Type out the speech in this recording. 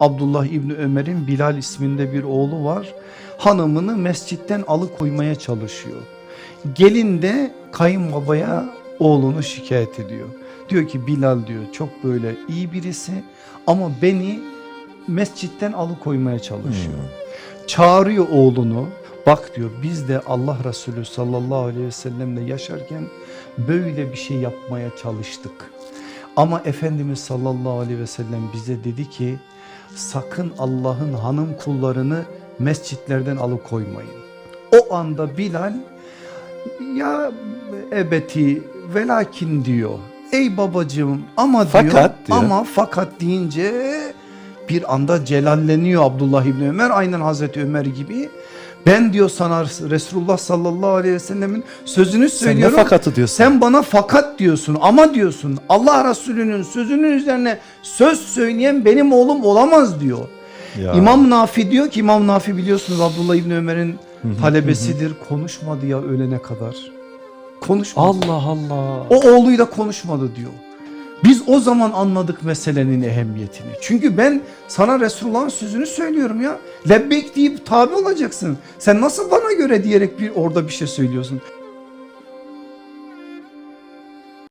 Abdullah İbni Ömer'in Bilal isminde bir oğlu var. Hanımını mescitten alıkoymaya çalışıyor. Gelin de kayınbabaya oğlunu şikayet ediyor. Diyor ki Bilal diyor çok böyle iyi birisi ama beni mescitten alıkoymaya çalışıyor. Çağırıyor oğlunu bak diyor biz de Allah Resulü sallallahu aleyhi ve sellemle yaşarken böyle bir şey yapmaya çalıştık. Ama Efendimiz sallallahu aleyhi ve sellem bize dedi ki sakın Allah'ın hanım kullarını mescitlerden alıkoymayın. O anda Bilal ya ebeti velakin diyor. Ey babacığım ama diyor Fakat diyor. ama fakat deyince bir anda celalleniyor Abdullah İbni Ömer aynen Hazreti Ömer gibi. Ben diyor sana Resulullah sallallahu aleyhi ve sellemin sözünü Sen söylüyorum. fakatı diyorsun? Sen bana fakat diyorsun ama diyorsun Allah Resulü'nün sözünün üzerine söz söyleyen benim oğlum olamaz diyor. Ya. İmam Nafi diyor ki İmam Nafi biliyorsunuz Abdullah İbni Ömer'in talebesidir konuşmadı ya ölene kadar. Konuşmadı. Allah Allah. O oğluyla konuşmadı diyor. Biz o zaman anladık meselenin ehemmiyetini. Çünkü ben sana Resulullah'ın sözünü söylüyorum ya. Lebbek deyip tabi olacaksın. Sen nasıl bana göre diyerek bir orada bir şey söylüyorsun.